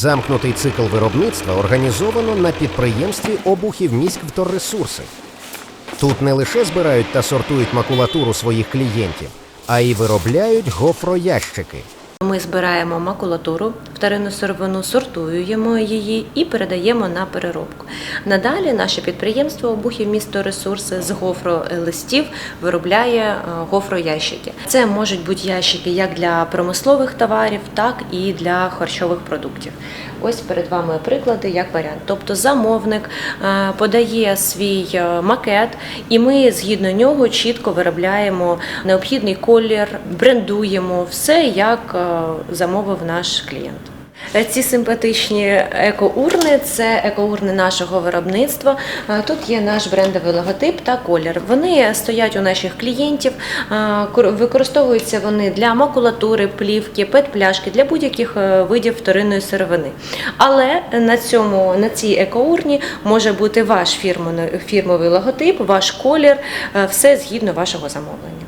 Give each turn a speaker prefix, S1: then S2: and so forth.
S1: Замкнутий цикл виробництва організовано на підприємстві обухів міськвторресурси. Тут не лише збирають та сортують макулатуру своїх клієнтів, а й виробляють гофроящики.
S2: Ми збираємо макулатуру, вторинну сировину, сортуємо її і передаємо на переробку. Надалі наше підприємство обухів місто ресурси з гофролистів виробляє е, гофроящики. Це можуть бути ящики як для промислових товарів, так і для харчових продуктів. Ось перед вами приклади як варіант. Тобто замовник е, подає свій е, макет, і ми згідно нього чітко виробляємо необхідний колір, брендуємо все як замовив наш клієнт. Е, Ці симпатичні екоурни це екоурни нашого виробництва. Е, Тут є наш брендовий логотип та колір. Вони стоять у наших клієнтів, е, використовуються вони для макулатури, плівки, пет-пляшки, для будь-яких е, видів вторинної сировини. Але на цьому на цій екоурні може бути ваш фірмовий, логотип, ваш колір, е, все згідно вашого замовлення.